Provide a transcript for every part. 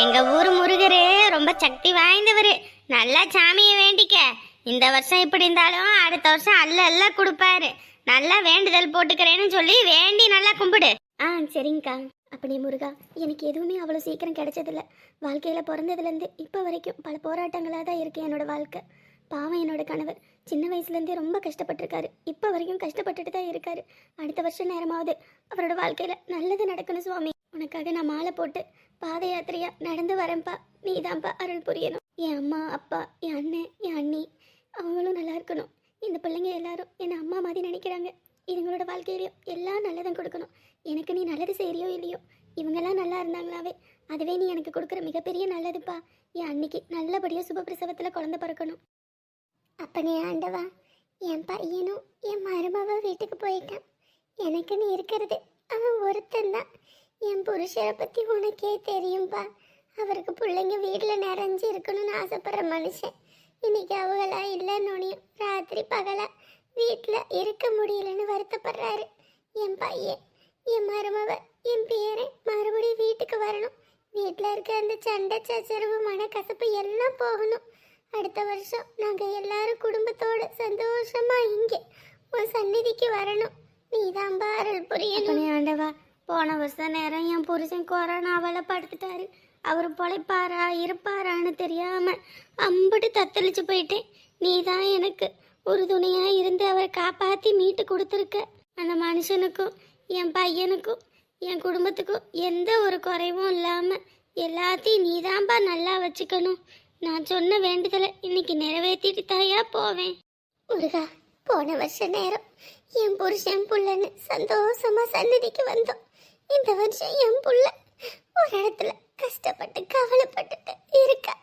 எங்க ஊர் முருகரு ரொம்ப சக்தி வாய்ந்தவர். நல்லா சாமியை வேண்டிக்க. இந்த வருஷம் இப்படி இருந்தாலும் அடுத்த வருஷம் அல்ல அல்ல கொடுப்பாரு. நல்லா வேண்டுதல் போட்டுக்கிறேன்னு சொல்லி வேண்டி நல்லா கும்பிடு. ஆ சரிங்கக்கா. அப்படி முருகா எனக்கு எதுவுமே அவ்வளோ சீக்கிரம் கிடைச்சதில்ல. வாழ்க்கையில் பிறந்ததுலேருந்து இப்போ வரைக்கும் பல போராட்டங்களாக தான் இருக்குது என்னோடய வாழ்க்கை. பாவம் என்னோட கணவர். சின்ன வயசுலேருந்தே ரொம்ப கஷ்டப்பட்டிருக்காரு. இப்போ வரைக்கும் கஷ்டப்பட்டுட்டு தான் இருக்காரு. அடுத்த வருஷம் நேரமாவது அவரோட வாழ்க்கையில் நல்லது நடக்கணும் சுவாமி. உனக்காக நான் மாலை போட்டு பாத யாத்திரையா நடந்து வரேன்ப்பா. நீதான்ப்பா அருள் புரியணும். என் அம்மா அப்பா என் அண்ணன் என் அண்ணி அவங்களும் நல்லா இருக்கணும். இந்த பிள்ளைங்க எல்லாரும் என்னை அம்மா மாதிரி நினைக்கிறாங்க. இதுங்களோட வாழ்க்கையிலையும் எல்லாம் நல்லதும் கொடுக்கணும். எனக்கு நீ நல்லது செய்யறியோ இல்லையோ? இவங்கெல்லாம் நல்லா இருந்தாங்களாவே. அதுவே நீ எனக்கு கொடுக்குற மிகப்பெரிய நல்லதுப்பா. என் அன்னைக்கு நல்லபடியாக சுபப்பிரசவத்தில் குழந்தை பிறக்கணும். அப்பனே ஆண்டவா என் பையனும் என் மருமவ வீட்டுக்கு போயிட்டான். எனக்கு நீ இருக்கிறது அவன் ஒருத்தன் தான். என் புருஷரை பற்றி உனக்கே தெரியும்பா. அவருக்கு பிள்ளைங்க வீட்டில் நிறைஞ்சு இருக்கணும்னு ஆசைப்படுற மனுஷன். இன்னைக்கு அவங்களா இல்லைன்னு ராத்திரி பகலா வீட்டில் இருக்க முடியலன்னு வருத்தப்படுறாரு. என் பையன் என் மருமவ என் பேரை மறுபடியும் வீட்டுக்கு வரணும். வீட்டில் இருக்க அந்த சண்டை சச்சரவு மனக்கசப்பு எல்லாம் போகணும். அடுத்த வருஷம் நாங்கள் எல்லாரும் குடும்பத்தோட சந்தோஷமா இங்கே உன் சந்நிதிக்கு வரணும். நீதான்பா பாரல் புரியணும். ஆண்டவா போன வருஷம் நேரம் என் புருஷன் கொரோனாவால் படுத்துட்டாரு. அவர் பொழைப்பாரா இருப்பாரான்னு தெரியாம அம்புட்டு தத்தளிச்சு போயிட்டேன். நீ தான் எனக்கு ஒரு இருந்து அவரை காப்பாத்தி மீட்டு கொடுத்துருக்க. அந்த மனுஷனுக்கும் என் பையனுக்கும் என் குடும்பத்துக்கும் எந்த ஒரு குறைவும் இல்லாம எல்லாத்தையும் நீதான்பா நல்லா வச்சுக்கணும். நான் சொன்ன வேண்டுதலை இன்னைக்கு நிறைவேற்றிட்டு தாயா போவேன். முருகா போன வருஷ நேரம் என் புருஷன் புள்ளன்னு சந்தோஷமா சன்னதிக்கு வந்தோம். இந்த வருஷம் என் புள்ள ஒரு இடத்துல கஷ்டப்பட்டு கவலைப்பட்டுட்டு இருக்கா.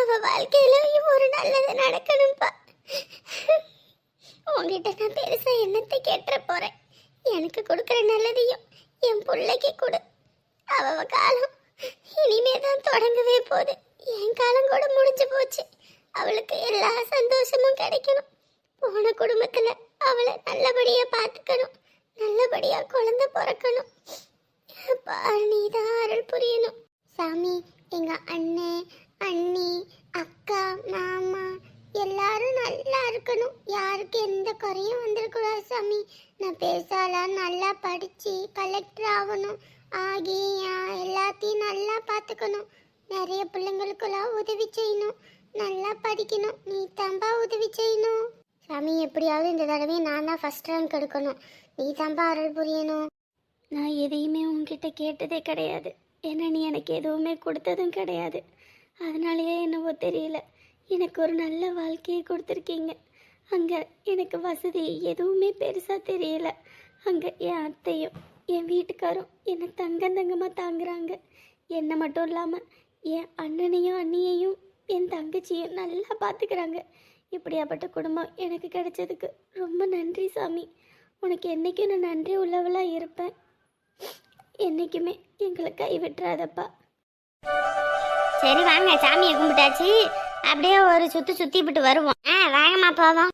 அவ வாழ்க்கையிலையும் ஒரு நல்லது நடக்கணும்பா. உங்ககிட்ட நான் பெருசா என்னத்தை கேட்டுற போறேன்? எனக்கு கொடுக்குற நல்லதையும் என் பிள்ளைக்கு கொடு. அவ காலம் இனிமே தான் தொடங்கவே போகுது. என் காலம் கூட முடிஞ்சு போச்சு. அவளுக்கு எல்லா சந்தோஷமும் கிடைக்கணும். போன குடும்பத்தில் அவளை நல்லபடியாக பார்த்துக்கணும். நல்லபடியாக குழந்தை பிறக்கணும். அப்பா நீதான் அருள் புரியணும். சாமி எங்கள் அண்ணன் அண்ணி அக்கா மாமா எல்லாரும் நல்லா இருக்கணும். யாருக்கு எந்த குறையும் வந்துடக்கூடாது சாமி. நான் பேசாலாம் நல்லா படித்து கலெக்டர் ஆகணும். ஆகி எல்லாத்தையும் நல்லா பார்த்துக்கணும். நிறைய பிள்ளைங்களுக்கெல்லாம் உதவி செய்யணும். நல்லா படிக்கணும். நீ தாம்பா உதவி செய்யணும். சாமி எப்படியாவது இந்த தடவை நான் தான் ஃபஸ்ட் ரேங்க் எடுக்கணும். நீ தாம்பா அருள் புரியணும். நான் எதையுமே உங்ககிட்ட கேட்டதே கிடையாது. ஏன்னா நீ எனக்கு எதுவுமே கொடுத்ததும் கிடையாது. அதனாலேயே என்னவோ தெரியல. எனக்கு ஒரு நல்ல வாழ்க்கையை கொடுத்துருக்கீங்க. அங்கே எனக்கு வசதி எதுவுமே பெருசாக தெரியல. அங்கே என் அத்தையும் என் வீட்டுக்காரும் என்னை தங்கம் தங்கமாக தாங்குறாங்க. என்னை மட்டும் இல்லாமல் என் அண்ணனையும் அண்ணியையும் என் தங்கச்சியும் நல்லா பார்த்துக்கிறாங்க. இப்படியாப்பட்ட குடும்பம் எனக்கு கிடைச்சதுக்கு ரொம்ப நன்றி சாமி. உனக்கு என்னைக்கும் நான் நன்றி உள்ளவளாக இருப்பேன். என்னைக்குமே எங்களை கைவிட்டுறாதப்பா. சரி வாங்க சாமியை கும்பிட்டாச்சு. அப்படியே ஒரு சுத்து சுத்தி விட்டு வருவோம். ஆ வாங்கம்மா போவோம்.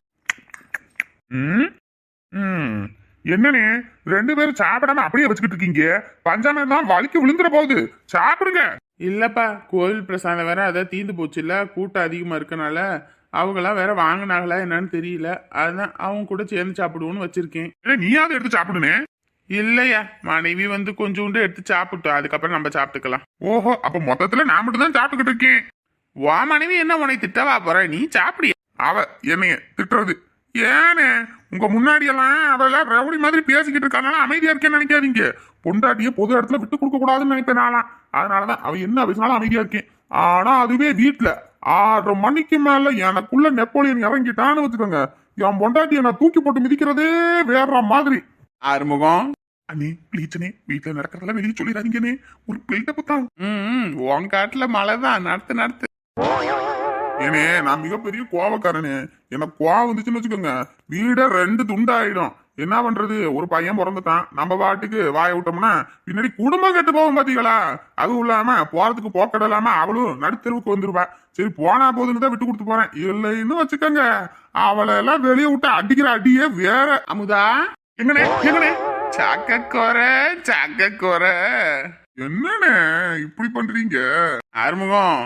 ம்? ம். என்னண்ணே ரெண்டு பேரும் சாப்பிடாம அப்படியே வச்சுக்கிட்டு இருக்கீங்க. பஞ்சாமிரம் தான் வலிக்கு விழுந்துற போகுது. சாப்பிடுங்க. இல்லப்பா கோவில் பிரசாதம் வேற அதான் தீந்து போச்சுல்ல கூட்டம் அதிகமா இருக்கனால அவங்களாம் வேற வாங்கினாங்களா என்னன்னு தெரியல. அதான் அவங்க கூட சேர்ந்து சாப்பிடுவோன்னு வச்சிருக்கேன். நீயாவது எடுத்து சாப்பிடுனே? இல்லையா மனைவி வந்து கொஞ்சோண்டு எடுத்து சாப்பிட்டோம் அதுக்கப்புறம் நம்ம சாப்பிட்டுக்கலாம். ஓஹோ அப்ப மொத்தத்துல நான் மட்டும் தான் சாப்பிட்டுக்கிட்டு இருக்கேன். வா மனைவி என்ன உன்னை திட்டவா போற? நீ சாப்பிடியா அவ என்னைய திட்டுறது. ஏனே? உங்க முன்னாடி எல்லாம் அவெல்லாம் ரவுடி மாதிரி பேசிக்கிட்டு இருக்காங்க அமைதியா இருக்கேன்னு நினைக்காதீங்க. பொண்டாட்டிய பொது இடத்துல விட்டு கொடுக்க கூடாதுன்னு நினைப்பேன் நானா அதனாலதான் அவ என்ன பேசினாலும் அமைதியா இருக்கேன். ஆனா அதுவே வீட்டுல ஆறரை மணிக்கு மேல எனக்குள்ள நெப்போலியன் இறங்கிட்டான்னு வச்சுக்கோங்க. என் பொண்டாட்டிய நான் தூக்கி போட்டு மிதிக்கிறதே வேற மாதிரி. ஆறுமுகம். அண்ணே ப்ளீச்சனே வீட்டுல நடக்கிறதெல்லாம் வெளியே சொல்லிடாதீங்கண்ணே ஒரு ம் ம், உன் காட்டுல மழை தான் நடத்து நடத்து. ஏனே நான் மிகப்பெரிய கோவக்காரனே. எனக்கு கோவம் வந்துச்சுன்னு வச்சுக்கோங்க. வீடே ரெண்டு துண்டாயிடும். என்ன பண்றது? ஒரு பையன் பிறந்துட்டான். நம்ம பாட்டுக்கு வாய விட்டோம்னா பின்னாடி குடும்பம் கெட்டு போகும் பாத்தீங்களா? அதுவும் இல்லாம போறதுக்கு போக்கட இல்லாம அவளும் நடுத்தெருவுக்கு வந்துருவா சரி போனா போதுன்னு தான் விட்டு கொடுத்து போறேன். இல்லைன்னு வச்சுக்கோங்க. அவளை எல்லாம் வெளியே விட்டு அடிக்கிற அடியே வேற. அமுதா எங்கனே எங்கனே? சாக்க குறை சாக்க குறை என்னண்ணே இப்படி பண்றீங்க? ஆறுமுகம்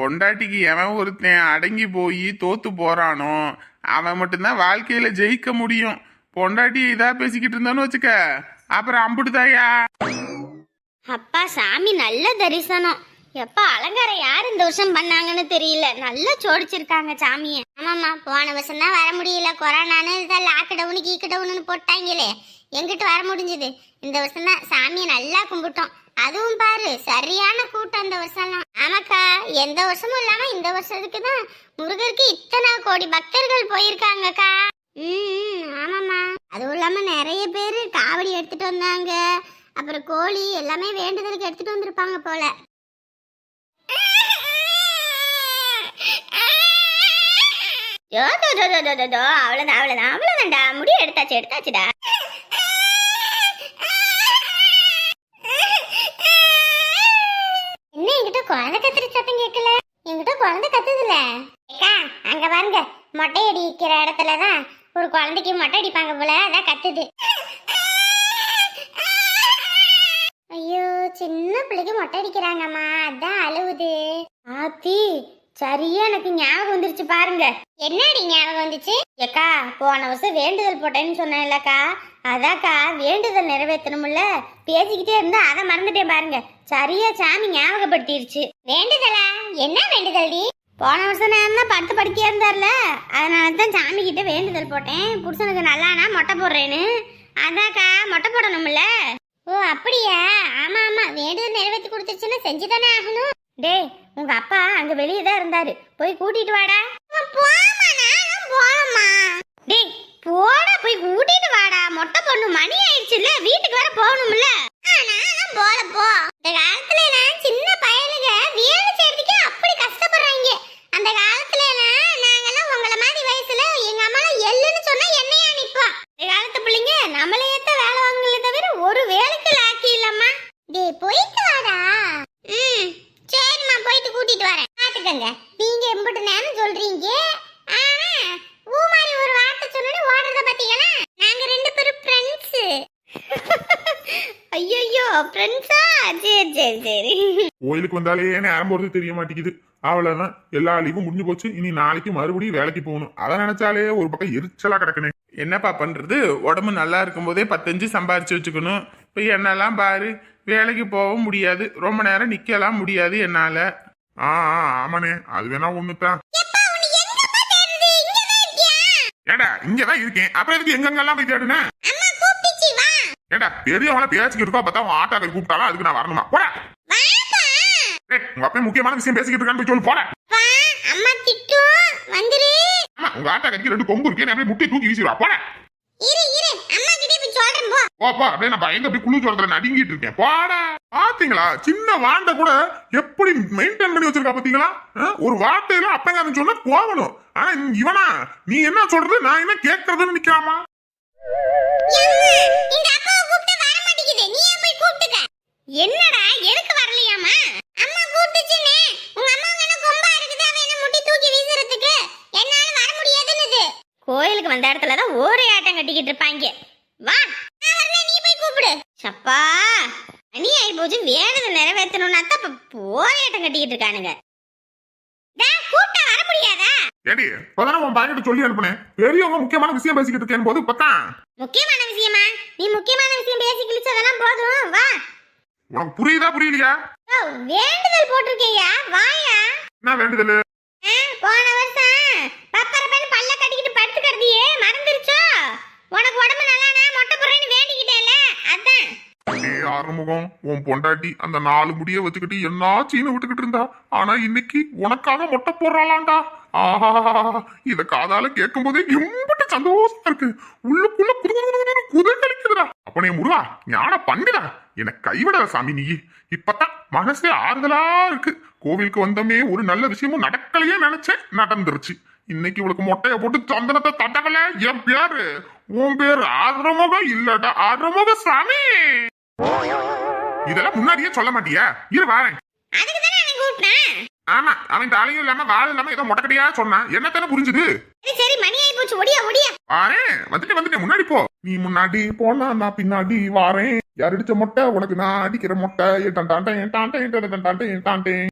பொண்டாட்டிக்கு எவன் ஒருத்தன் அடங்கி போய் தோத்து போறானோ அவன் மட்டும்தான் வாழ்க்கையில ஜெயிக்க முடியும். பொண்டாட்டி இதா பேசிக்கிட்டு இருந்தான்னு வச்சுக்க. அப்புறம் அம்புட்டுதாயா? அப்பா சாமி நல்ல தரிசனம். எப்பா அலங்காரம் யார் இந்த வருஷம் பண்ணாங்கன்னு தெரியல. நல்லா சோடிச்சிருக்காங்க சாமிய. ஆமாம்மா போன வருஷம் தான் வர முடியல. கொரோனான்னு இதான் லாக்டவுனு கீக்கடவுன்னு போட்டாங்களே. எங்கிட்டு வர முடிஞ்சது? இந்த வருஷம் தான் சாமியை நல்லா கும்பிட்டோம். அதுவும் பாரு சரியான கூட்டம் இந்த வருஷம்லாம். ஆமாக்கா எந்த வருஷமும் இல்லாம இந்த வருஷத்துக்கு தான் முருகருக்கு இத்தனை கோடி பக்தர்கள் போயிருக்காங்கக்கா. ம் ஆமாம்மா. அதுவும் இல்லாம நிறைய பேர் காவடி எடுத்துட்டு வந்தாங்க. அப்புறம் கோழி எல்லாமே வேண்டுதலுக்கு எடுத்துட்டு வந்திருப்பாங்க போல. அவ்வளோதான் அவ்வளோதான் அவ்வளோதான்டா முடிய எடுத்தாச்சு எடுத்தாச்சுடா என்ன என்கிட்ட குழந்தை கத்துற சத்தம் கேட்கல. என்கிட்ட குழந்தை கத்துதுல. ஏக்கா அங்க பாருங்க. மொட்டை அடிக்கிற இடத்துல தான் ஒரு குழந்தைக்கு மொட்டை அடிப்பாங்க போல அதான் கத்துது. ஐயோ சின்ன பிள்ளைக்கு மொட்டை அடிக்கிறாங்கம்மா. அதான் அழுவுது. ஆத்தி சரியா எனக்கு ஞாபகம் வந்துருச்சு பாருங்க. என்னடி ஞாபகம் வந்துச்சு? ஏக்கா போன வருஷம் வேண்டுதல் போட்டேன்னு சொன்னேன்லக்கா. அதாக்கா வேண்டுதல் நிறைவேற்றணும்ல? பேசிக்கிட்டே இருந்தா அதை மறந்துட்டேன் பாருங்க. சரியா சாமி ஞாபகப்படுத்திருச்சு. வேண்டுதலா? என்ன வேண்டுதல் டி போன வருஷம் நான் தான் படுத்து படுக்கையா இருந்தார்ல. அதனால தான் சாமி கிட்ட வேண்டுதல் போட்டேன். புருஷனுக்கு நல்லானா மொட்டை போடுறேன்னு. அதாக்கா மொட்டை போடணும்ல? ஓ அப்படியா? ஆமா ஆமா. வேண்டுதல் நிறைவேற்றி கொடுத்துச்சுன்னா செஞ்சுதானே ஆகணும். டேய் உங்க அப்பா அங்க வெளியே தான் இருந்தாரு. போய் கூட்டிட்டு வாடா. டேய் போடா போய் கூட்டிட்டு வாடா. மொட்டை பொண்ணு மணி ஆயிடுச்சுல வீட்டுக்கு வர போகணும்ல. போல போ. இந்த காலத்துல நான் சின்ன பயலுக வேலை செய்யறதுக்கே அப்படி கஷ்டப்படுறாங்க. அந்த காலத்துல நாங்கெல்லாம் உங்கள மாதிரி வயசுல எங்க அம்மா எள்ளுன்னு சொன்னா என்னையா நிப்போம் இந்த காலத்து பிள்ளைங்க நம்மளே ஏத்த வேலை வாங்கல தவிர ஒரு வேலைக்கு லாக்கி இல்லம்மா டேய் போயிட்டு வாடா ம் சரிம்மா போயிட்டு கூட்டிட்டு வரேன் பாத்துக்கங்க நீங்க எம்பிட்டு நேரம் சொல்றீங்க ஆனா ஊ மாதிரி ஒரு வார்த்தை சொன்னது ஓடுறத பாத்தீங்களா நாங்க ரெண்டு பேரும் ஃப்ரெண்ட்ஸ் ஐயோ ஃப்ரெண்ட்ஸா சரி சரி சரி கோயிலுக்கு வந்தாலே நேரம் போறது தெரிய மாட்டேங்குது. அவ்வளவுதான். எல்லா லீவும் முடிஞ்சு போச்சு. இனி நாளைக்கு மறுபடியும் வேலைக்கு போகணும். அதை நினைச்சாலே ஒரு பக்கம் எரிச்சலா கிடக்குனே. என்னப்பா பண்றது? உடம்பு நல்லா இருக்கும்போதே பத்தஞ்சு சம்பாரிச்சு வச்சுக்கணும். இப்போ என்னெல்லாம் பாரு? வேலைக்கு போக முடியாது. ரொம்ப நேரம் நிக்கலாம் முடியாது என்னால. ஆ ஆ, ஆமாண்ணே. அது வேணா ஒண்ணுதான். ஏடா இங்கதான் இருக்கேன். அப்புறம் எதுக்கு எங்கெங்கெல்லாம் போய் தேடுனேன் ஏடா பெரியவங்கள பேசிக்கிட்டு இருக்கோம் பார்த்தா அவன் ஆட்டாக்கள் கூப்பிட்டாலும் அதுக்கு நான் வரணுமா? போட. உங்க அப்பா முக்கியமான விஷயம் பேசிக்கிட்டு இருக்கான்னு சொல்லு வா அம்மா திட்டும் வந்துரு. ஆமா உங்க ஆட்டாக்கடிக்கு ரெண்டு கொம்பு இருக்கே அப்படியே முட்டி தூக்கி வீசிடுவா போட. இரு இரு அம்மா கிட்ட போய் சொல்றேன் போ. போப்பா அப்படியே நான் பயந்து அப்படியே குழு சொல்றதுல நடுங்கிட்டு இருக்கேன் போடா. பாத்தீங்களா? சின்ன வாண்ட கூட எப்படி மெயின்டைன் பண்ணி வச்சிருக்கா பாத்தீங்களா? ஒரு வார்த்தையில அப்பங்காரன் சொன்னா கோவணும். ஆனா இவனா நீ என்ன சொல்றது நான் என்ன கேட்கறதுன்னு நிக்காமா எம்மா, இந்த அப்பாவை கூப்பிட்டு வர மாட்டேங்குது நீ ஏன் போய் கூப்பிட்டுக்க என்னடா எதுக்கு வரலையாமா அம்மா கூப்பிட்டுச்சுன்னு உங்க அம்மா என்ன கொம்பா இருக்குது அவ என்ன முட்டி தூக்கி வீசுறதுக்கு என்னால வர முடியாதுன்னுது கோயிலுக்கு வந்த இடத்துல தான் ஒரே இருப்பாங்க வா. நீ போய் கூப்பிடு. சப்பா அனி ஆயி போச்சு வேணுது நிறைவேற்றணும்னா தான் இப்ப ஆட்டம் கட்டிக்கிட்டு இருக்கானுங்க. கூப்பிட்டா வர முடியாதா? ஏடி இப்பதானே உன் பையன்கிட்ட சொல்லி அனுப்புனேன். பெரியவங்க முக்கியமான விஷயம் பேசிக்கிட்டு இருக்கேன் போது இப்பதான் முக்கியமான விஷயமா? நீ முக்கியமான விஷயம் பேசி கிழிச்சதெல்லாம் போதும். வா. உனக்கு புரியுதா புரியலையா? வேண்டுதல் போட்டிருக்கேயா? வாயா. என்ன வேண்டுதல் ஆ, போன வருஷம் பப்பரப்பன்னு பல்ல கட்டிக்கிட்டு படுத்து கிடந்தியே மறந்துருச்சோ உனக்கு உடம்பு நல்லானா மொட்டை போடுறேன்னு வேண்டிக்கிட்டேல அதான் முகம் உன் பொண்டாட்டி அந்த நாலு முடிய வச்சுக்கிட்டு என்ன சீனை விட்டுக்கிட்டு இருந்தா? ஆனா இன்னைக்கு உனக்காக மொட்டை போடுறாளாண்டா? ஆஹா இத காதால கேட்கும் போதே எம்பிட்டு சந்தோஷமா இருக்கு. உள்ளுக்குள்ள குது குது குது அப்பனே முருகா ஞான பண்டிதா. என்ன கைவிட சாமி நீ. இப்பதான் மனசே ஆறுதலா இருக்கு. கோவிலுக்கு வந்தமே ஒரு நல்ல விஷயமும் நடக்கலையே நினைச்சேன் நடந்துருச்சு. இன்னைக்கு இவளுக்கு மொட்டைய போட்டு சந்தனத்தை தட்டக்கல? என் பேரு உன் பேரு ஆறுமுகம் இல்லடா. ஆறுமுக சாமி. இதெல்லாம் முன்னாடியே சொல்ல மாட்டியா இரு வாரேன் ஆமா அவன் தலையும் இல்லாம வாழும் இல்லாம ஏதோ மொட்டக்கடியா சொன்னான் என்னத்தானே புரிஞ்சுது சரி சரி மணி ஆகி போச்சு ஒடியா ஒடியா வாரேன் வந்துட்டு வந்துட்டு முன்னாடி போ நீ முன்னாடி போனா நான் பின்னாடி வாரேன் யார் அடிச்ச மொட்டை உனக்கு நான் அடிக்கிற மொட்டை டாண்டேன் ஏன் டாண்டேன் ஏன் டாண்டேன்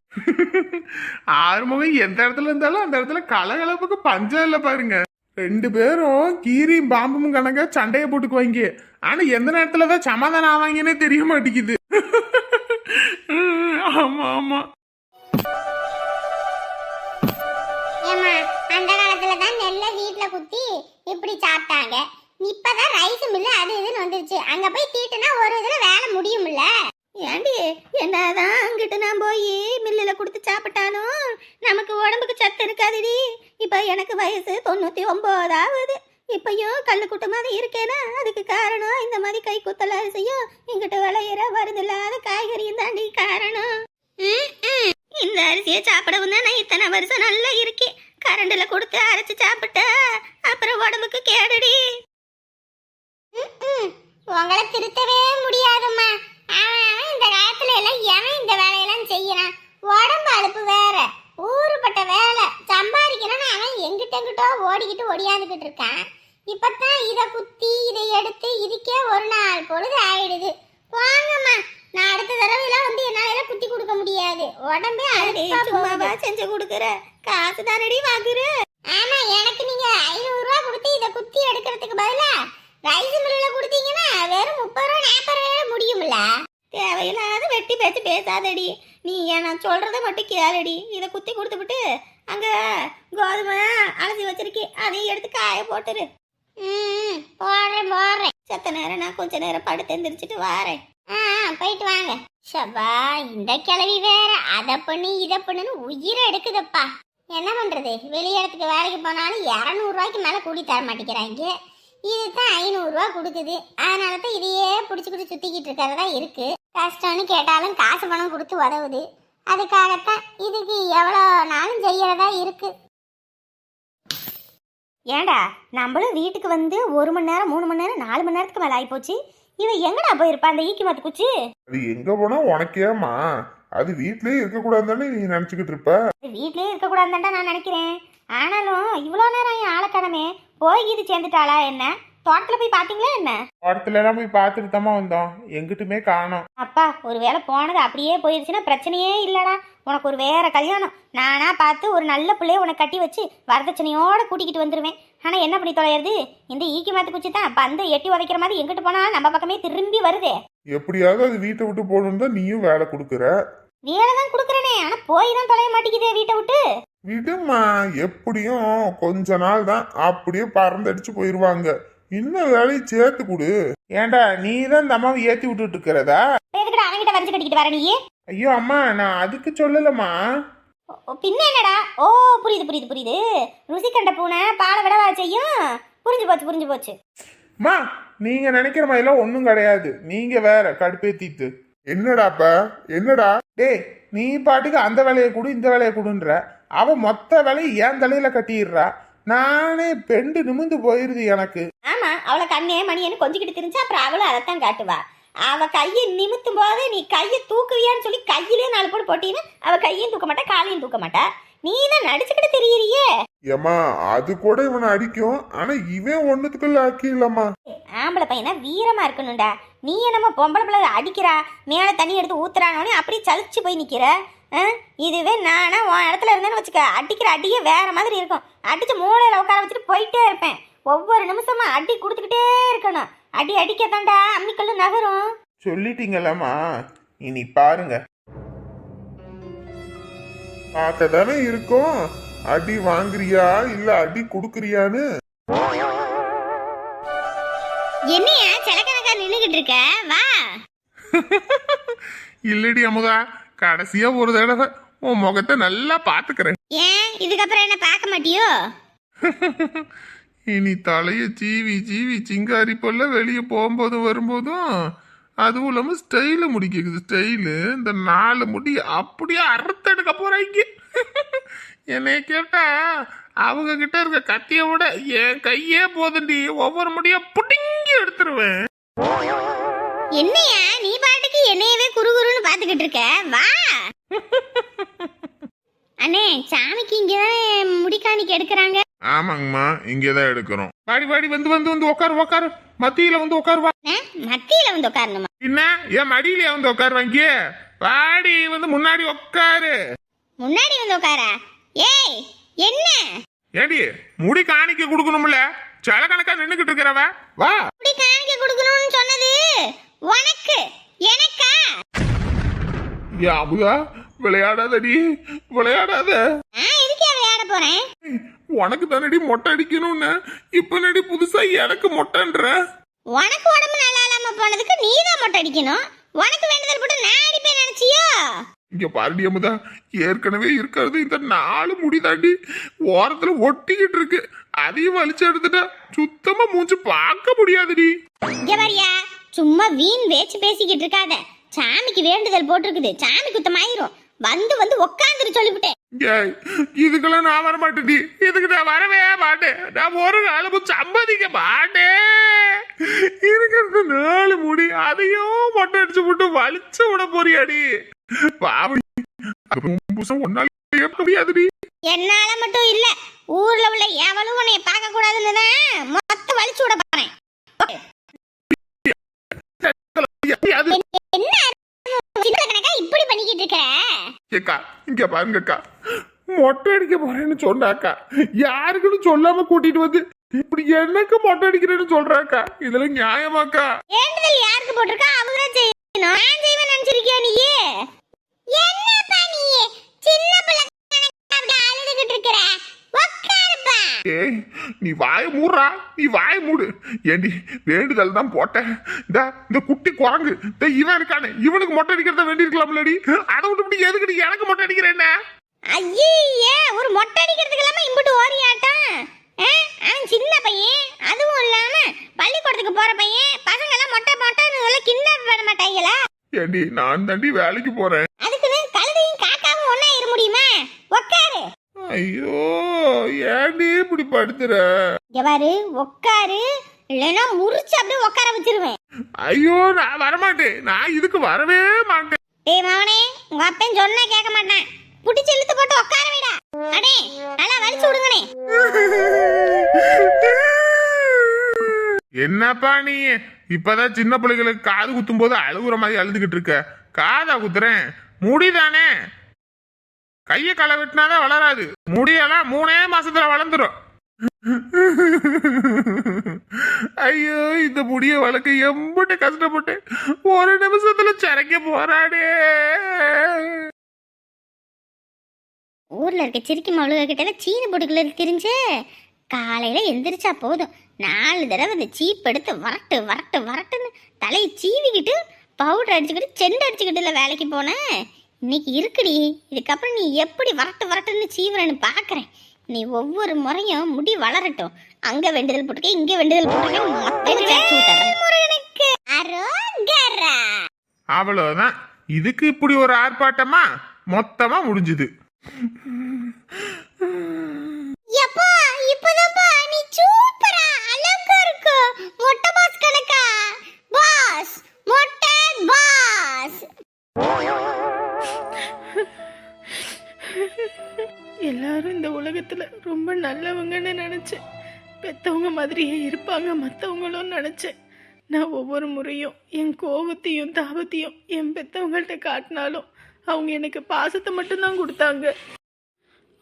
ஆறுமுகம் எந்த இடத்துல இருந்தாலும் அந்த இடத்துல கலகலப்புக்கு பஞ்சம் இல்லை பாருங்க ரெண்டு பேரும் கீரியும் பாம்பும் கணக்க சண்டையை போட்டுக்குவாங்க ஆனா எந்த நேரத்துல தான் சமாதானம் ஆவாங்கன்னே தெரிய மாட்டேங்குது. ஆமா ஆமா. ஏமா அந்த காலத்துல தான் நெல்ல வீட்ல குத்தி இப்படி சாப்பிட்டாங்க. இப்பதான் ரைஸ் மில்லு அது இதுன்னு வந்துருச்சு. அங்க போய் தீட்டுனா ஒரு இதுல வேலை முடியும்ல. ஏண்டி என்னதான் அங்கிட்டு நான் போய் மில்லுல கொடுத்து சாப்பிட்டாலும் நமக்கு உடம்புக்கு சத்து இருக்காதுடி. இப்ப எனக்கு வயசு தொண்ணூத்தி ஒன்பதாவது இப்பயும் கல்லு குட்ட மாதிரி இருக்கேனா? அதுக்கு காரணம் இந்த மாதிரி கை குத்தல் அரிசியும் இங்கிட்ட விளையிற வருதில்லாத காய்கறியும் தாண்டி காரணம். இந்த அரிசியை சாப்பிடவும் தான் நான் இத்தனை வருஷம் நல்லா இருக்கேன் கரண்டில கொடுத்து அரைச்சு சாப்பிட்ட அப்புறம் உடம்புக்கு கேடுடி. உங்களை திருத்தவே முடியாதும்மா. அவன் இந்த காலத்துல எல்லாம் எவன் இந்த வேலையெல்லாம் செய்யறான் உடம்பு அலுப்பு வேற ஊருப்பட்ட வேலை சம்பாதிக்கணும்னு அவன் எங்கிட்ட எங்கிட்டோ ஓடிக்கிட்டு ஒடியாந்துக்கிட்டு இருக்கான் இப்பதான் இதை குத்தி இதை எடுத்து இதுக்கே ஒரு நாள் பொழுது ஆயிடுது. வாங்கம்மா நான் அடுத்த தடவைலாம் வந்து என்னால குத்தி கொடுக்க முடியாது. உடம்பே சும்மாவா செஞ்சு கொடுக்குற? காசு தானடி வாங்குற? ஆமா எனக்கு நீங்க ஐநூறு ரூபா கொடுத்து இதை குத்தி எடுக்கிறதுக்கு பதிலா ரைஸ் மில்லுல கொடுத்தீங்கன்னா வெறும் முப்பது ரூபா நாற்பது ரூபாயில முடியும்ல. தேவையில்லாத வெட்டி பேச்சு பேசாதடி. நீ நான் சொல்றத மட்டும் கேளடி. இதை குத்தி கொடுத்துவிட்டு அங்கே கோதுமை அலசி வச்சிருக்கி. அதையும் எடுத்து காய போட்டுரு. ம் போடுறேன் போடுறேன். செத்த நேரம் நான் கொஞ்ச நேரம் படுத்து எந்திரிச்சிட்டு வாரேன். ஆ போயிட்டு வாங்க. ஷபா இந்த கிளவி வேற. அதை பண்ணி இதை பண்ணுன்னு உயிரை எடுக்குதப்பா. என்ன பண்ணுறது வெளி இடத்துக்கு வேலைக்கு போனாலும் இரநூறுவாய்க்கு மேலே கூடி தர மாட்டேங்கிறாங்க. இதுதான் ஐநூறுரூவா கொடுக்குது. அதனால தான் இதையே பிடிச்சி பிடிச்சி சுத்திக்கிட்டு இருக்கிறதா இருக்குது கஷ்டம்னு கேட்டாலும் காசு பணம் கொடுத்து உதவுது. அதுக்காகத்தான் இதுக்கு எவ்வளோ நாளும் செய்யறதா இருக்கு. ஏண்டா நம்மளும் வீட்டுக்கு வந்து ஒரு மணி நேரம் மூணு மணி நேரம் நாலு மணி நேரத்துக்கு மேலே ஆகிப்போச்சு இவன் எங்கடா போயிருப்பா அந்த ஈக்கி மத்து குச்சி? அது எங்க போனா உனக்கேமா அது வீட்லயே இருக்க கூடாதுன்னு நீ நினைச்சுக்கிட்டு இருப்ப. வீட்லயே இருக்கக்கூடாதுன்னு நான் நினைக்கிறேன். ஆனாலும் இவ்வளோ நேரம் என் ஆளக்கடமே போய் இது சேர்ந்துட்டாளா என்ன? தோட்டத்தில் போய் பார்த்தீங்களா என்ன? இடத்துல எல்லாம் போய் பார்த்துட்டு தாம்மா வந்தோம். எங்கிட்டுமே காணோம். அப்பா ஒருவேளை போனது அப்படியே போயிருச்சுன்னா பிரச்சனையே இல்லடா. உனக்கு ஒரு வேற கல்யாணம். நானா பார்த்து ஒரு நல்ல பிள்ளைய உனக்கு கட்டி வச்சு வரதட்சணையோட கூட்டிக்கிட்டு வந்துருவேன். ஆனால் என்ன பண்ணி தொலையிறது? இந்த ஈக்கி மாத்து குச்சி தான். பந்து எட்டி உதைக்கிற மாதிரி எங்கிட்டு போனாலும் நம்ம பக்கமே திரும்பி வருதே. எப்படியாவது அது வீட்டை விட்டு போகணும் தான் நீயும் வேலை கொடுக்குற. வேலை தான் கொடுக்குறேனே. ஆனால் போய் தான் தொலைய மாட்டேங்குதே வீட்டை விட்டு. விடுமா எப்படியும் கொஞ்ச நாள் தான். அப்படியே பறந்தடிச்சு போயிருவாங்க. இன்னும் வேலையை சேர்த்து கொடு. ஏன்டா நீ தான் இந்த அம்மாவை ஏத்தி விட்டுட்டு இருக்கிறதா? எதுக்குடா அவன்கிட்ட வரைஞ்சு கட்டிக்கிட்டு வர நீ? ஐயோ அம்மா நான் அதுக்கு சொல்லலம்மா. பின்ன என்னடா? ஓ புரியுது புரியுது புரியுது. ருசி கண்ட பூனை பாலை விடவா செய்யும். புரிஞ்சு போச்சு புரிஞ்சு போச்சு. அம்மா நீங்க நினைக்கிற மாதிரிலாம் ஒன்றும் கிடையாது. நீங்க வேற கடுப்பேத்திட்டு என்னடாப்ப என்னடா டேய் நீ பாட்டுக்கு அந்த வேலையை கொடு இந்த வேலையை கொடுன்ற. அவ மொத்த வேலையை ஏன் தலையில கட்டிடுறா. நானே பெண்டு நிமிந்து போயிருது எனக்கு. ஆமா அவளை கண்ணே மணியன்னு கொஞ்சிக்கிட்டு தெரிஞ்சா அப்புறம் அவளும் அதைத்தான் காட்டுவா. அவ கையை நிமித்தும் போது நீ கையை தூக்குவியான்னு சொல்லி கையிலே நாலு போடு போட்டீன்னு அவ கையும் தூக்க மாட்டா காலையும் தூக்க மாட்டா. நீ தான் நடிச்சுக்கிட்டு தெரியறியே. ஏமா அது கூட இவனை அடிக்கும். ஆனா இவன் ஒண்ணுத்துக்குள்ள ஆக்கிடலாமா? ஆம்பளை பையனா வீரமா இருக்கணும்டா. நீ என்னமோ பொம்பளை பிள்ளை அடிக்கிறா மேலே தண்ணி எடுத்து ஊத்துறானோனே அப்படியே சலிச்சு போய் நிக்கிற? இதுவே நானா உன் இடத்துல இருந்தேன்னு வச்சுக்க. அடிக்கிற அடியே வேற மாதிரி இருக்கும். அடிச்சு மூளையில உட்கார வச்சுட்டு போயிட்டே இருப்பேன். ஒவ்வொரு நிமிஷமும் அடி கொடுத்துக்கிட்டே இருக்கணும். அடி அடிக்கத்தாண்டா அம்மிக்கல்லு நகரும். சொல்லிட்டீங்களம்மா? இனி பாருங்க. பார்க்க தானே இருக்கும். அடி வாங்குறியா? இல்ல அடி குடுக்குறியான்னு? என்னையா சிலக்கணக்கா நின்றுகிட்டு இருக்க? வா. இல்லடி அமுதா கடைசியா ஒரு தடவை உன் முகத்தை நல்லா பாத்துக்கிறேன் ஏன்? இதுக்கப்புறம் என்ன பார்க்க மாட்டியோ? இனி தலைய சீவி சீவி சிங்காரி போல வெளியே போகும்போதும் வரும்போதும் அதுவும் இல்லாம ஸ்டைல முடி கேக்குது ஸ்டைலு இந்த நாலு முடி அப்படியே அறுத்தெடுக்க போறாங்க என்னைய கேட்டா அவங்க கிட்ட இருக்க கத்திய விட என் கையே போதுண்டி. ஒவ்வொரு முடியா புடிங்கி எடுத்துருவேன். என்னையா நீ பாட்டுக்கு என்னையவே குறுகுறுன்னு பாத்துக்கிட்டு இருக்க? வா. அண்ணே சாமிக்கு இங்கதான் முடிக்காணிக்கு எடுக்கிறாங்க. ஆமாங்கம்மா இங்கதான் எடுக்கிறோம். வாடி வாடி வந்து வந்து வந்து உட்காரு உட்காரு மத்தியில வந்து உட்காருவா மத்தியில வந்து உட்காரணுமா என்ன ஏன் மடியில வந்து உட்காருவாங்க வாடி வந்து முன்னாடி உட்காரு முன்னாடி வந்து உட்காரா ஏய் என்ன? ஏடி முடி காணிக்க கொடுக்கணும்ல? சில கணக்கா நின்னுகிட்டு இருக்கிறவ. வா. முடி காணிக்க கொடுக்கணும்னு சொன்னது? உனக்கு எனக்கா? அமுதா விளையாடாதடி விளையாடாத. நான் இதுக்கே விளையாட போறேன்? உனக்கு தானடி மொட்டை அடிக்கணும்னு. இப்ப நடி புதுசா எனக்கு மொட்டைன்ற? உனக்கு உடம்பு நல்லா இல்லாம போனதுக்கு நீ தான் மொட்டை அடிக்கணும். உனக்கு வேண்டுதல் போட்டு நான் அடிப்பேன் நினைச்சியோ? இங்க பாருடி அமுதா ஏற்கனவே இருக்கிறது இந்த நாலு முடி தாண்டி ஓரத்துல ஒட்டிக்கிட்டு இருக்கு. அதையும் வலிச்சு எடுத்துட்டா சுத்தமா மூஞ்சி பார்க்க முடியாதுடி. இங்க பாரியா சும்மா வீண் வேச்சு பேசிக்கிட்டு இருக்காத. சாமிக்கு வேண்டுதல் போட்டிருக்குது. சாமி குத்தமாயிரும் வந்து வந்து உக்காந்துரு சொல்லிவிட்டேன். ஏய், இதுக்கெல்லாம் நான் வர மாட்டேன்டி இதுக்கு நான் வரவே மாட்டேன். நான் ஒரு நாளும் சம்மதிக்க மாட்டேன். இருக்கிறது நாலு முடி அதையும் மொட்டை அடிச்சு போட்டு வலிச்சு விட போறியாடி. பாவடி புதுசம் ஒன்னால ஏற்க முடியாதுடி. என்னால மட்டும் இல்ல. ஊர்ல உள்ள எவளும் உன்னைய பார்க்க கூடாதுன்னு தான் மொத்த வலிச்சு விட போறேன். என்ன சின்ன கணக்கா இப்படி பண்ணிக்கிட்டு இருக்க ஏக்கா இங்க பாருங்கக்கா. மொட்டை அடிக்க போறேன்னு சொன்னாக்கா. யாருக்குன்னு சொல்லாம கூட்டிட்டு வந்து இப்படி எனக்கு மொட்டை அடிக்கிறேன்னு சொல்றாக்கா? இதுல நியாயமாக்கா. வேண்டுதல் யாருக்கு போட்டிருக்கா? அவங்க செய்யணும். நான் செய்வேன் நினைச்சிருக்கியா நீ ஏய் நீ வாய மூடுறா. நீ வாய மூடு. ஏண்டி வேண்டுதல் தான் போட்டேன் இந்த இந்த குட்டி குரங்கு. இந்த இவன் இருக்கானே. இவனுக்கு மொட்டை அடிக்கிறத வேண்டியிருக்கலாம்லடி அதை விட்டு எதுக்கு நீ எனக்கு மொட்டை அடிக்கிற என்ன? ஐயே ஒரு மொட்டை அடிக்கிறதுக்கு இல்லாம இம்புட்டு ஓரியாட்டம்? அவன் சின்ன பையன். அதுவும் இல்லாம பள்ளிக்கூடத்துக்கு போற பையன். பசங்க எல்லாம் மொட்டை மொட்டைன்னு கிண்டல் பண்ண மாட்டாங்களா ஏண்டி நான் தாண்டி வேலைக்கு போறேன் அதுக்குன்னு கழுதையும் காக்காவும் ஒண்ணா இரு முடியுமா உட்காரு ஐயோ ஏண்டி இப்படி படுத்துற? இங்க பாரு உட்காரு இல்லைன்னா முறிச்சு அப்படியே உட்கார வச்சிருவேன். ஐயோ நான் வரமாட்டேன். நான் இதுக்கு வரவே மாட்டேன். டேய் மவனே உங்க அப்பன் சொன்னா கேட்க மாட்டேன். புடிச்சு இழுத்து போட்டு உட்கார விடா. அடே நல்லா வலிச்சு விடுங்கனே என்னப்பா நீ? இப்பதான் சின்ன பிள்ளைகளுக்கு காது குத்தும் போது அழுகுற மாதிரி அழுதுகிட்டு இருக்க. காதா குத்துறேன். முடிதானே? கையை களை வெட்டினாலே வளராது. முடியெல்லாம் மூணே மாசத்துல வளர்ந்துடும் ஐயோ இந்த முடிய வளர்க்க எம்பிட்டு கஷ்டப்பட்டேன். ஒரு நிமிஷத்துல சிறைக்க போறாடே ஊர்ல இருக்க சிரிக்கி மவுளுக கிட்ட சீனி பொட்டுக்குள்ள தெரிஞ்சு காலையில எந்திரிச்சா போதும். நாலு தடவை இந்த சீப் எடுத்து வரட்டு வரட்டு வரட்டுன்னு தலையை சீவிக்கிட்டு பவுடர் அடிச்சுக்கிட்டு செண்டு அடிச்சுக்கிட்டு இல்லை வேலைக்கு போனேன். இன்னைக்கு இருக்குடி. இதுக்கப்புறம் நீ எப்படி வரட்டு வரட்டுன்னு சீவுறேன்னு பார்க்கறேன். நீ ஒவ்வொரு முறையும் முடி வளரட்டும். அங்க வெண்டுதல் போட்டுக்க இங்க வெண்டுதல் போட்டுக்க அவ்வளவுதான். இதுக்கு இப்படி ஒரு ஆர்ப்பாட்டமா? மொத்தமா முடிஞ்சுது. எப்பா இப்பதான்ப்பா. நீ சூப்பரா அழகா இருக்க மொட்டை பாஸ். எல்லாரும் இந்த உலகத்துல ரொம்ப நல்லவங்கன்னு நினைச்சேன். பெத்தவங்க மாதிரியே இருப்பாங்க மற்றவங்களும் நினைச்சேன். நான் ஒவ்வொரு முறையும் என் கோபத்தையும் தாபத்தையும் என் பெத்தவங்கள்ட்ட காட்டினாலும் அவங்க எனக்கு பாசத்தை மட்டும்தான் கொடுத்தாங்க.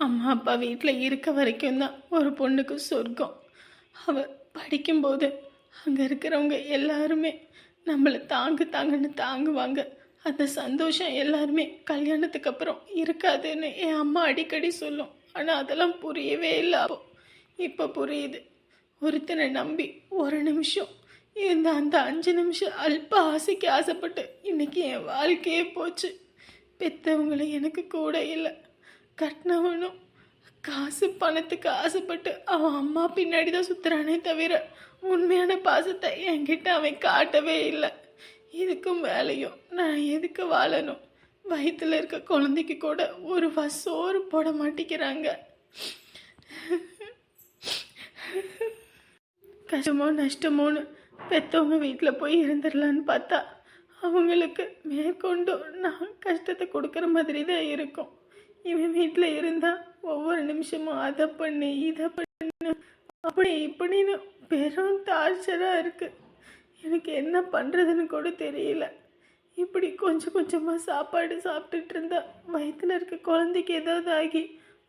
அம்மா அப்பா வீட்டில் இருக்க வரைக்கும் தான் ஒரு பொண்ணுக்கு சொர்க்கம். அவ படிக்கும்போது அங்கே இருக்கிறவங்க எல்லாருமே நம்மளை தாங்கு தாங்கன்னு தாங்குவாங்க. அந்த சந்தோஷம் எல்லாருமே கல்யாணத்துக்கு அப்புறம் இருக்காதுன்னு என் அம்மா அடிக்கடி சொல்லும். ஆனால் அதெல்லாம் புரியவே இல்லை அப்போ. இப்போ புரியுது. ஒருத்தனை நம்பி ஒரு நிமிஷம் இந்த அந்த அஞ்சு நிமிஷம் அல்ப ஆசைக்கு ஆசைப்பட்டு இன்னைக்கு என் வாழ்க்கையே போச்சு. பெத்தவங்களும் எனக்கு கூட இல்லை. கட்டினவனும் காசு பணத்துக்கு ஆசைப்பட்டு அவன் அம்மா பின்னாடி தான் சுத்துறானே தவிர உண்மையான பாசத்தை என்கிட்ட அவன் காட்டவே இல்லை. இதுக்கும் வேலையும் நான் எதுக்கு வாழணும்? வயிற்றுல இருக்க குழந்தைக்கு கூட ஒரு வசோறு போட மாட்டேங்கிறாங்க. கஷ்டமோ நஷ்டமோன்னு பெற்றவங்க வீட்டில் போய் இருந்துடலான்னு பார்த்தா அவங்களுக்கு மேற்கொண்டும் நான் கஷ்டத்தை கொடுக்குற மாதிரி தான் இருக்கும். இவன் வீட்டில் இருந்தால் ஒவ்வொரு நிமிஷமும் அதை பண்ணு இதை பண்ணு அப்படி இப்படின்னு பெரும் டார்ச்சராக இருக்குது எனக்கு என்ன பண்ணுறதுன்னு கூட தெரியல. இப்படி கொஞ்சம் கொஞ்சமாக சாப்பாடு சாப்பிட்டுட்டு இருந்தா வயித்துல இருக்க குழந்தைக்கு ஏதாவது ஆகி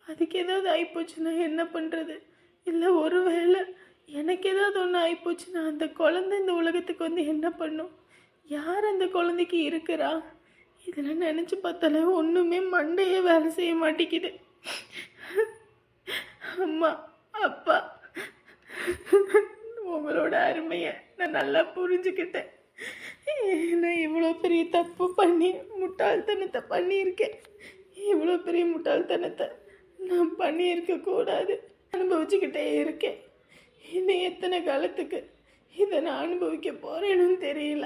அதுக்கு ஏதாவது ஆகிப்போச்சுன்னா என்ன பண்ணுறது இல்லை ஒருவேளை எனக்கு ஏதாவது ஒன்று ஆகிப்போச்சுன்னா அந்த குழந்தை இந்த உலகத்துக்கு வந்து என்ன பண்ணும்? யார் அந்த குழந்தைக்கு இருக்கிறா? இதெல்லாம் நினச்சி பார்த்தாலே ஒன்றுமே மண்டையே வேலை செய்ய மாட்டேங்குது. அம்மா அப்பா உங்களோட அருமையை நான் நல்லா புரிஞ்சுக்கிட்டேன். நான் இவ்வளோ பெரிய தப்பு பண்ணி முட்டாள்தனத்தை பண்ணியிருக்கேன். இவ்வளோ பெரிய முட்டாள்தனத்தை நான் பண்ணியிருக்க கூடாது. அனுபவிச்சுக்கிட்டே இருக்கேன். இன்னும் எத்தனை காலத்துக்கு இதை நான் அனுபவிக்க போகிறேன்னு தெரியல.